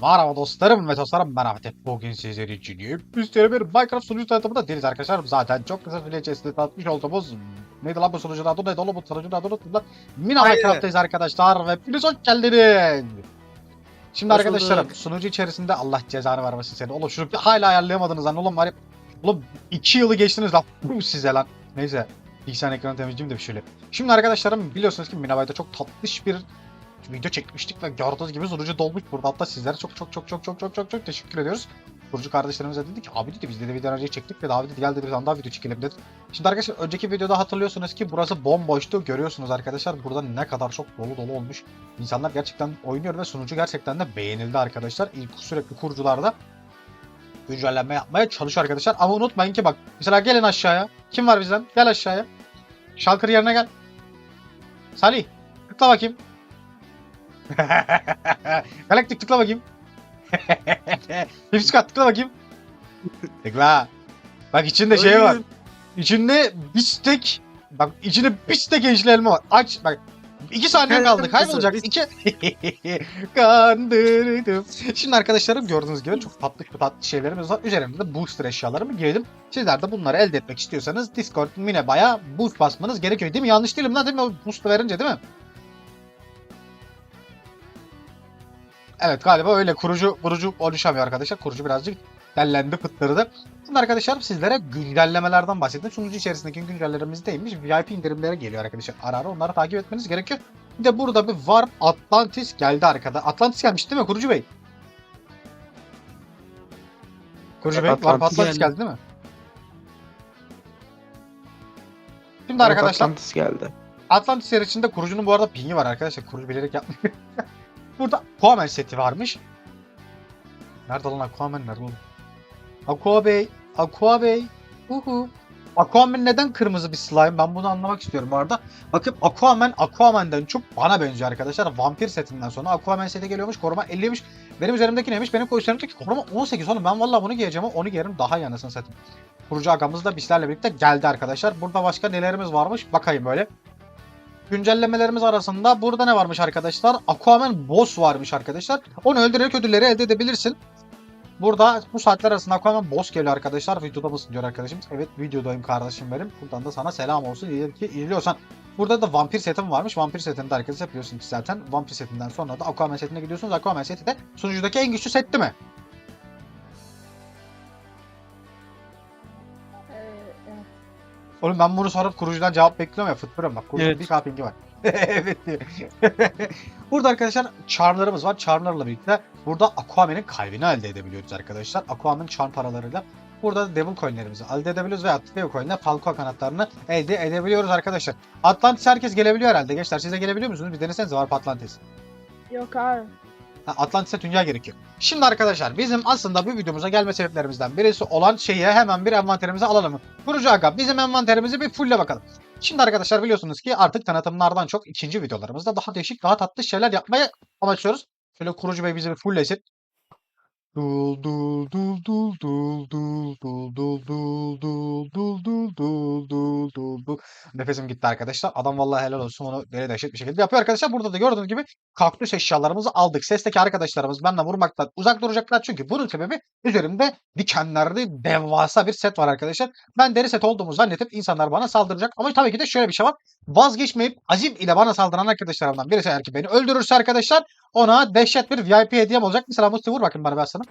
Merhaba dostlarım ve dostlarım ben Ahmet. Bugün sizler için yepyeni bir Minecraft sunucu tanıtımında değiliz arkadaşlar. Zaten çok kısa süre içerisinde tanıtmış olduğumuz neydi lan bu sunucunun adı neydi oğlum bu sunucunun adı unuttum lan. Mina. Minecraft'tayız arkadaşlar ve hepiniz hoş geldiniz. Şimdi Hoş arkadaşlarım sunucu içerisinde Allah cezanı vermesin seni. Oğlum şunu hala ayarlayamadınız lan oğlum var ya. Oğlum iki yılı geçtiniz lan. Size lan. Neyse. Bilgisayar ekranı temizleyeyim de şöyle. Şimdi arkadaşlarım biliyorsunuz ki Minabay'da çok tatlış bir video çekmiştik ve gördüğünüz gibi sunucu dolmuş burada. Hatta sizlere çok çok çok çok çok çok çok çok teşekkür ediyoruz. Sunucu kardeşlerimize dedi ki abi dedi biz de video önce çektik ve abi dedi gel dedi bir daha video çekelim dedi. Şimdi arkadaşlar önceki videoda hatırlıyorsunuz ki burası bomboştu. Görüyorsunuz arkadaşlar burada ne kadar çok dolu dolu olmuş. İnsanlar gerçekten oynuyor ve sunucu gerçekten de beğenildi arkadaşlar. İlk sürekli kurucularda güncellenme yapmaya çalışıyor arkadaşlar. Ama unutmayın ki bak mesela gelin aşağıya. Kim var bizden? Gel aşağıya. Şalkır yerine gel. Salih tıkla bakayım. Galaktik tıkla bakayım. Hipskat tıkla bakayım. Tıkla. Bak içinde şey var. İçinde bistek. Bak içinde bistek eşli elma var. Aç bak. İki saniye kaldı. Kaybolacak. İki. Kandırdım. Şimdi arkadaşlarım gördüğünüz gibi çok tatlı tatlı şeylerimiz var. Üzerimde de booster eşyalarımı girdim. Sizler de bunları elde etmek istiyorsanız Discord Mineba'ya boost basmanız gerekiyor. Değil mi? Yanlış değilim lan değil mi? O Boost verince değil mi? Evet galiba öyle kurucu kurucu oluşamıyor arkadaşlar. Kurucu birazcık dellendi fıttırdı. Şimdi arkadaşlar sizlere güncellemelerden bahsettim. Sunucu içerisindeki güncellemelerimizdeymiş. VIP indirimlere geliyor arkadaşlar. Ara ara onları takip etmeniz gerekiyor. Bir de burada bir var Atlantis geldi arkada. Atlantis gelmiş değil mi Kurucu Bey? Kurucu Bey Evet, var Atlantis Atlantis geldi. geldi değil mi? Şimdi arkadaşlar Atlantis geldi. Atlantis içinde kurucunun bu arada pingi var arkadaşlar. Kurucu bilerek yapmıyor. Burada Aquaman seti varmış. Nerede lan Aquaman nerede oğlum? Aqua Bey, Aqua Bey. Uhu. Aquaman neden kırmızı bir slime? Ben bunu anlamak istiyorum bu arada. Bakın Aquaman, Aquaman'dan çok bana benziyor arkadaşlar. Vampir setinden sonra Aquaman seti geliyormuş. Koruma 50'ymiş. Benim üzerimdeki neymiş? Benim üzerimdeki koruma 18 oğlum. Ben vallahi bunu giyeceğim. Onu giyerim daha iyi anasını satayım. Kurucu agamız da bizlerle birlikte geldi arkadaşlar. Burada başka nelerimiz varmış? Bakayım böyle. Güncellemelerimiz arasında burada ne varmış arkadaşlar? Aquaman boss varmış arkadaşlar. Onu öldürerek ödülleri elde edebilirsin. Burada bu saatler arasında Aquaman boss geliyor arkadaşlar. Videoda mısın diyor arkadaşımız. Evet videodayım kardeşim benim. Buradan da sana selam olsun. İyi ki izliyorsan. Burada da vampir setim varmış. Vampir setinde arkadaşlar biliyorsun ki zaten. Vampir setinden sonra da Aquaman setine gidiyorsunuz. Aquaman seti de sunucudaki en güçlü set değil mi? Ee. Oğlum ben bunu sorup kurucudan cevap bekliyorum ya fıtbırım bak. Kurucu Evet. bir kapingi var. Evet burada arkadaşlar charmlarımız var. Charmlarla birlikte burada Aquaman'ın kalbini elde edebiliyoruz arkadaşlar. Aquaman charm paralarıyla. Burada da Devil coinlerimizi elde edebiliyoruz ve Devil coin'le Falco kanatlarını elde edebiliyoruz arkadaşlar. Atlantis herkes gelebiliyor herhalde. Gençler siz de gelebiliyor musunuz? Bir denesenize var Atlantis. Yok abi. Ha, Atlantis'e dünya gerekiyor. Şimdi arkadaşlar bizim aslında bu videomuza gelme sebeplerimizden birisi olan şeyi hemen bir envanterimize alalım. Kurucu Aga bizim envanterimizi bir fulle bakalım. Şimdi arkadaşlar biliyorsunuz ki artık tanıtımlardan çok ikinci videolarımızda daha değişik daha tatlı şeyler yapmaya amaçlıyoruz. Şöyle kurucu bey bizi bir fulllesin. Dul dul dul dul dul dul dul dul dul dul dul Nefesim gitti arkadaşlar. Adam vallahi helal olsun onu deli dehşet bir şekilde yapıyor arkadaşlar. Burada da gördüğünüz gibi kaktüs eşyalarımızı aldık. Sesteki arkadaşlarımız benden vurmaktan uzak duracaklar. Çünkü bunun sebebi üzerimde dikenlerli devasa bir set var arkadaşlar. Ben deri set olduğumu zannedip insanlar bana saldıracak. Ama tabii ki de şöyle bir şey var. Vazgeçmeyip azim ile bana saldıran arkadaşlarımdan birisi eğer ki beni öldürürse arkadaşlar ona dehşet bir VIP hediyem olacak. Mesela Musti vur bakayım bana ben sana.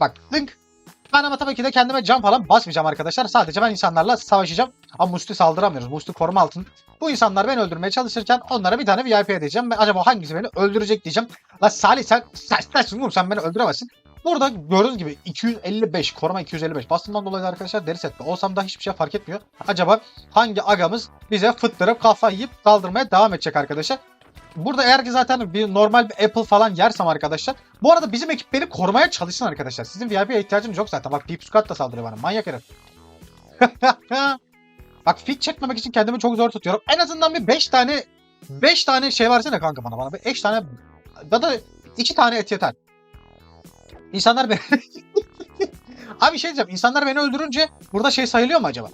Bak link. Ben ama tabii ki de kendime can falan basmayacağım arkadaşlar. Sadece ben insanlarla savaşacağım. Ama Musti saldıramıyoruz. Musti koruma altında. Bu insanlar beni öldürmeye çalışırken onlara bir tane VIP edeceğim. Ve acaba hangisi beni öldürecek diyeceğim. La Salih sen sensin oğlum sen beni öldüremezsin. Burada gördüğünüz gibi 255 koruma 255 bastığımdan dolayı da arkadaşlar deri setli olsam da hiçbir şey fark etmiyor. Acaba hangi agamız bize fıttırıp kafa yiyip kaldırmaya devam edecek arkadaşlar. Burada eğer ki zaten bir normal bir Apple falan yersem arkadaşlar. Bu arada bizim ekip beni korumaya çalışsın arkadaşlar. Sizin VIP'ye ihtiyacınız yok zaten. Bak Deep Squad da saldırıyor bana. Manyak herif. Bak fit çekmemek için kendimi çok zor tutuyorum. En azından bir 5 tane 5 tane şey versene kanka bana bana. 5 tane ya da 2 tane et yeter. İnsanlar beni Abi şey diyeceğim. İnsanlar beni öldürünce burada şey sayılıyor mu acaba?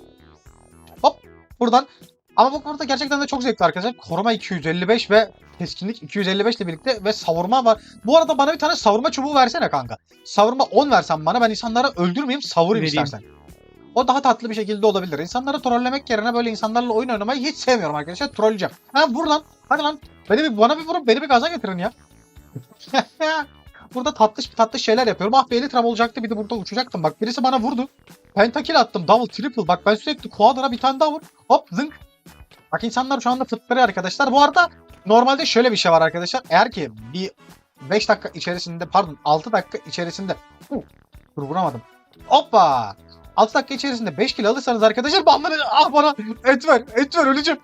Hop buradan. Ama bu burada gerçekten de çok zevkli arkadaşlar. Koruma 255 ve keskinlik 255 ile birlikte ve savurma var. Bu arada bana bir tane savurma çubuğu versene kanka. Savurma 10 versen bana ben insanları öldürmeyeyim savurayım Vereyim. istersen. O daha tatlı bir şekilde olabilir. İnsanları trollemek yerine böyle insanlarla oyun oynamayı hiç sevmiyorum arkadaşlar. Trolleyeceğim. Ha buradan. Hadi lan. Beni bir, bana bir vurup beni bir gaza getirin ya. burada tatlış tatlış şeyler yapıyorum. Ah bir elitram olacaktı bir de burada uçacaktım. Bak birisi bana vurdu. Pentakill attım. Double, triple. Bak ben sürekli quadra bir tane daha vur. Hop zınk. Bak insanlar şu anda fıttırıyor arkadaşlar. Bu arada normalde şöyle bir şey var arkadaşlar. Eğer ki bir 5 dakika içerisinde pardon 6 dakika içerisinde Huh, dur vuramadım. Hoppa. 6 dakika içerisinde 5 kilo alırsanız arkadaşlar bana ah bana et ver et ver öleceğim.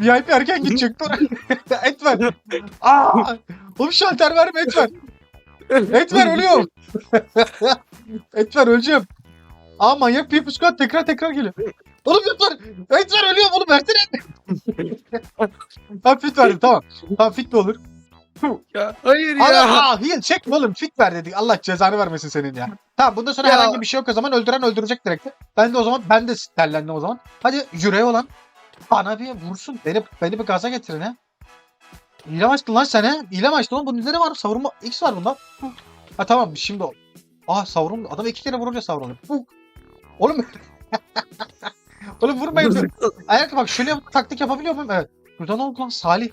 VIP erken gidecek dur. et ver. Aa! Oğlum şalter verme et ver. Et ver ölüyorum. et ver öleceğim. Aa manyak bir tekrar tekrar geliyor. Oğlum et ver. Et ver ölüyorum oğlum versene. tamam fit verdim tamam. Tamam fit mi olur? Ya, hayır ya. aa, heal çekme oğlum fit ver dedik. Allah cezanı vermesin senin ya. Tamam bundan sonra Ya. herhangi bir şey yok o zaman öldüren öldürecek direkt. Ben de o zaman ben de sterlendim o zaman. Hadi yüreği olan bana bir vursun. Beni, beni bir gaza getirin ha. İle mi açtın lan sen he? İle mi açtın oğlum? Bunun üzerine var. Savurma X var bunda. Ha tamam şimdi o. Aa savurun. Adam iki kere vurunca savruluyor. Oğlum. oğlum vurmayın. dur. Ki bak şöyle taktik yapabiliyor muyum? Evet. Burada ne oldu lan? Salih.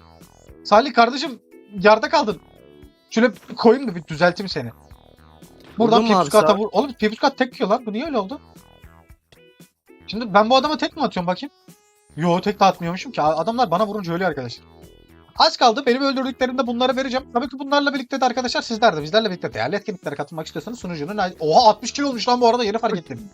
Salih kardeşim yarda kaldın. Şöyle koyayım da bir düzelteyim seni. Buradan Vurdun mu abi Pipuskat'a sağ? vur. Oğlum Pipuskat tek yiyor lan. Bu niye öyle oldu? Şimdi ben bu adama tek mi atıyorum bakayım? Yo tek de atmıyormuşum ki. Adamlar bana vurunca ölüyor arkadaşlar. Az kaldı. Benim öldürdüklerimde bunları vereceğim. Tabii ki bunlarla birlikte de arkadaşlar sizler de bizlerle birlikte değerli etkinliklere katılmak istiyorsanız sunucunun... Oha 60 kilo olmuş lan bu arada yeni fark ettim.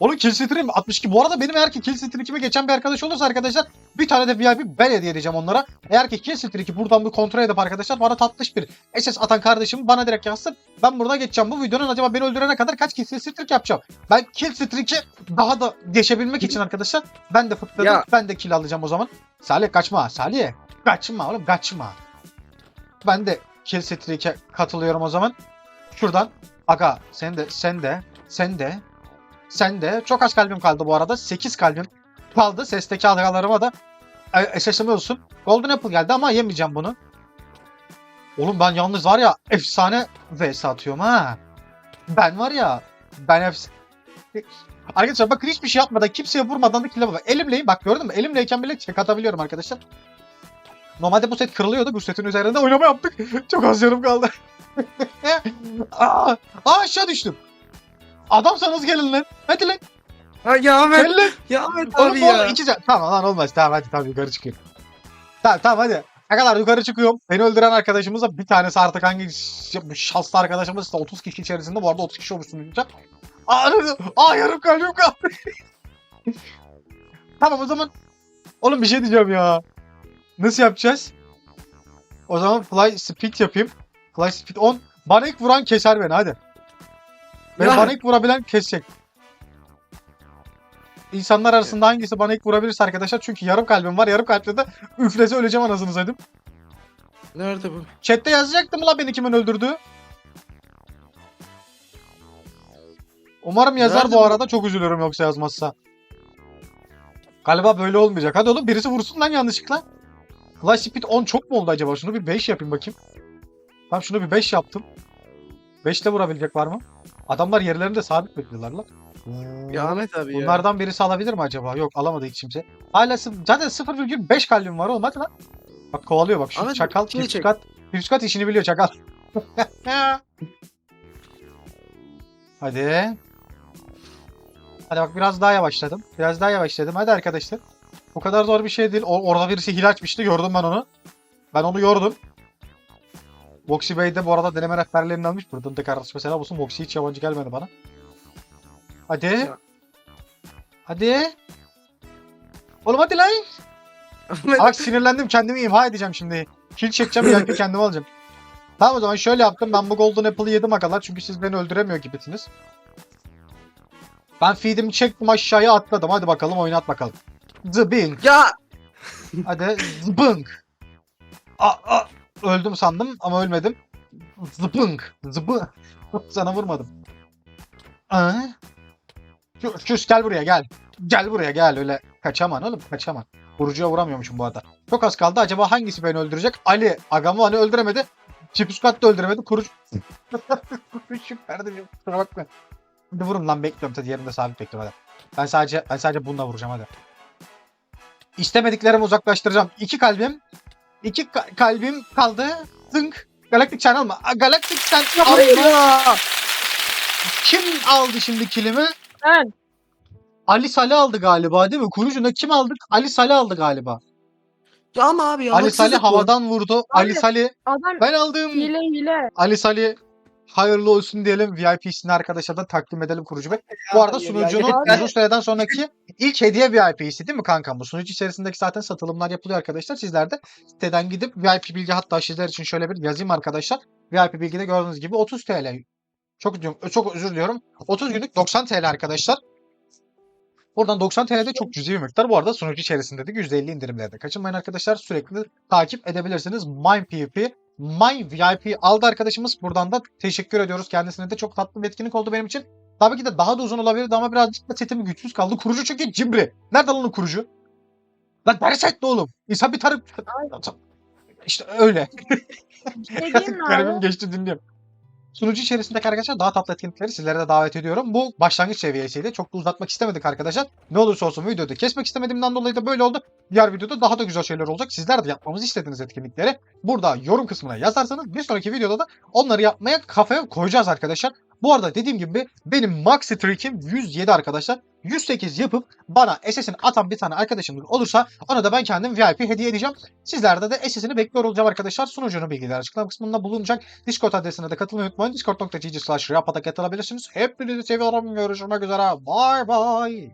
Oğlum kill stream 62. Bu arada benim eğer ki kill streak'ime geçen bir arkadaş olursa arkadaşlar bir tane de VIP ben hediye edeceğim onlara. Eğer ki kill streak'i buradan bir kontrol edip arkadaşlar bana tatlış bir SS atan kardeşim bana direkt yazsın. Ben burada geçeceğim. Bu videonun acaba beni öldürene kadar kaç kill streak yapacağım. Ben kill streak'i daha da geçebilmek için arkadaşlar ben de fıtladım. Ben de kill alacağım o zaman. Salih kaçma. Salih. Kaçma oğlum kaçma. Ben de kill streak'e katılıyorum o zaman. Şuradan. Aga sen de sen de sen de sen de çok az kalbim kaldı bu arada. 8 kalbim kaldı. Sesteki agalarıma da e, SS'im olsun. Golden Apple geldi ama yemeyeceğim bunu. Oğlum ben yalnız var ya efsane vs atıyorum ha. Ben var ya ben efsane. Arkadaşlar bakın hiçbir şey yapmadan kimseye vurmadan da kill'e bak. Elimleyim bak gördün mü? Elimleyken bile çek atabiliyorum arkadaşlar. Normalde bu set kırılıyordu. Bu setin üzerinde oynama yaptık. Çok az canım kaldı. aa aşağı düştüm. Adamsanız gelin lan. Hadi lan. Ha, ya Ahmet. Gelin lan. Ya Ahmet Oğlum abi ya. ya. iki can- Tamam lan olmaz. Tamam hadi tamam yukarı çıkıyorum. Tamam tamam hadi. Ne kadar yukarı çıkıyorum. Beni öldüren arkadaşımıza bir tanesi artık hangi ş- şanslı arkadaşımız ise 30 kişi içerisinde bu arada 30 kişi olmuşsun diyeceğim. Aa, aa yarım kalbim kaldı. tamam o zaman. Oğlum bir şey diyeceğim ya. Nasıl yapacağız? O zaman fly speed yapayım. Fly speed 10. Bana ilk vuran keser beni hadi. Beni Ya. bana ilk vurabilen kesecek. İnsanlar arasında hangisi bana ilk vurabilirse arkadaşlar çünkü yarım kalbim var. Yarım kalple de üflese öleceğim anasını satayım. Nerede bu? Chat'te yazacaktım la beni kimin öldürdüğü. Umarım yazar Nerede bu bu? arada çok üzülürüm yoksa yazmazsa. Galiba böyle olmayacak. Hadi oğlum birisi vursun lan yanlışlıkla. Flash Speed 10 çok mu oldu acaba? Şunu bir 5 yapayım bakayım. Tamam şunu bir 5 yaptım. 5 ile vurabilecek var mı? Adamlar yerlerinde sabit bekliyorlar lan. Ya Ahmet abi ya. Bunlardan birisi alabilir mi acaba? Yok alamadı hiç kimse. Hala sı- zaten 0,5 kalbim var oğlum hadi lan. Bak kovalıyor bak şu Ahmet, çakal şey çek. Pipskat işini biliyor çakal. hadi. Hadi bak biraz daha yavaşladım. Biraz daha yavaşladım. Hadi arkadaşlar. Bu kadar zor bir şey değil. O- orada birisi hile açmıştı. Gördüm ben onu. Ben onu gördüm. Voxy Bey de bu arada deneme rehberlerini almış. Buradan da kardeşime selam olsun. Voxy hiç yabancı gelmedi bana. Hadi. Hadi. Oğlum hadi lan. Bak sinirlendim kendimi imha edeceğim şimdi. Kill çekeceğim bir kendimi alacağım. Tamam o zaman şöyle yaptım. Ben bu Golden Apple'ı yedim akalar. Çünkü siz beni öldüremiyor gibisiniz. Ben feed'imi çektim aşağıya atladım. Hadi bakalım oynat bakalım. Zıbing. Ya. Hadi zıbınk. Aa, aa. Öldüm sandım ama ölmedim. Zıbınk. Zıbı. Sana vurmadım. Aa? Küs, küs gel buraya gel. Gel buraya gel öyle kaçaman oğlum kaçaman. Vurucuya vuramıyormuşum bu arada. Çok az kaldı. Acaba hangisi beni öldürecek? Ali. Agamı hani öldüremedi. Çipuskat da öldüremedi. Kurucu. Kurucu kardeşim. Kusura bakma. Hadi vurun lan bekliyorum. Hadi yerimde sabit bekliyorum hadi. Ben sadece ben sadece bununla vuracağım hadi. İstemediklerimi uzaklaştıracağım. İki kalbim. İki ka- kalbim kaldı. Zınk. Galaktik Channel mı? Aa, Galaktik Channel. Allah! Kim aldı şimdi kilimi? Ben. Ali Salih aldı galiba değil mi? Kurucunda kim aldık? Ali Salih aldı galiba. Ya ama abi ya. Ali haksızlık Salih bu. havadan vurdu. Ali Abi. Salih Adam ben aldım. hile hile. Ali Salih hayırlı olsun diyelim. VIP'sini arkadaşlar da takdim edelim kurucu bey. Bu arada sunucunun uzun süreden sonraki ilk hediye VIP'si değil mi kankam? Bu sunucu içerisindeki zaten satılımlar yapılıyor arkadaşlar. Sizler de siteden gidip VIP bilgi hatta sizler için şöyle bir yazayım arkadaşlar. VIP bilgide gördüğünüz gibi 30 TL. Çok çok özür diliyorum. 30 günlük 90 TL arkadaşlar. Buradan 90 TL'de çok cüzi bir miktar. Bu arada sunucu içerisinde de %50 indirimlerde. Kaçınmayın arkadaşlar. Sürekli takip edebilirsiniz. MinePVP My VIP aldı arkadaşımız. Buradan da teşekkür ediyoruz. Kendisine de çok tatlı bir etkinlik oldu benim için. Tabii ki de daha da uzun olabilirdi ama birazcık da setim güçsüz kaldı. Kurucu çünkü cimri. Nerede lan o kurucu? Lan ders etti oğlum. İnsan bir tarif... İşte öyle. Şey Garibim geçti dinliyorum. Sunucu içerisindeki arkadaşlar daha tatlı etkinlikleri sizlere de davet ediyorum. Bu başlangıç seviyesiydi. Çok da uzatmak istemedik arkadaşlar. Ne olursa olsun videoda kesmek istemediğimden dolayı da böyle oldu. Diğer videoda daha da güzel şeyler olacak. Sizler de yapmamızı istediğiniz etkinlikleri burada yorum kısmına yazarsanız bir sonraki videoda da onları yapmaya kafaya koyacağız arkadaşlar. Bu arada dediğim gibi benim max streak'im 107 arkadaşlar. 108 yapıp bana SS'ini atan bir tane arkadaşınız olursa ona da ben kendim VIP hediye edeceğim. Sizlerde de SS'ini bekliyor olacağım arkadaşlar. Sunucunun bilgiler açıklama kısmında bulunacak. Discord adresine de katılmayı unutmayın. Discord.gg slash katılabilirsiniz. Hepinizi seviyorum. Görüşmek üzere. Bye bye.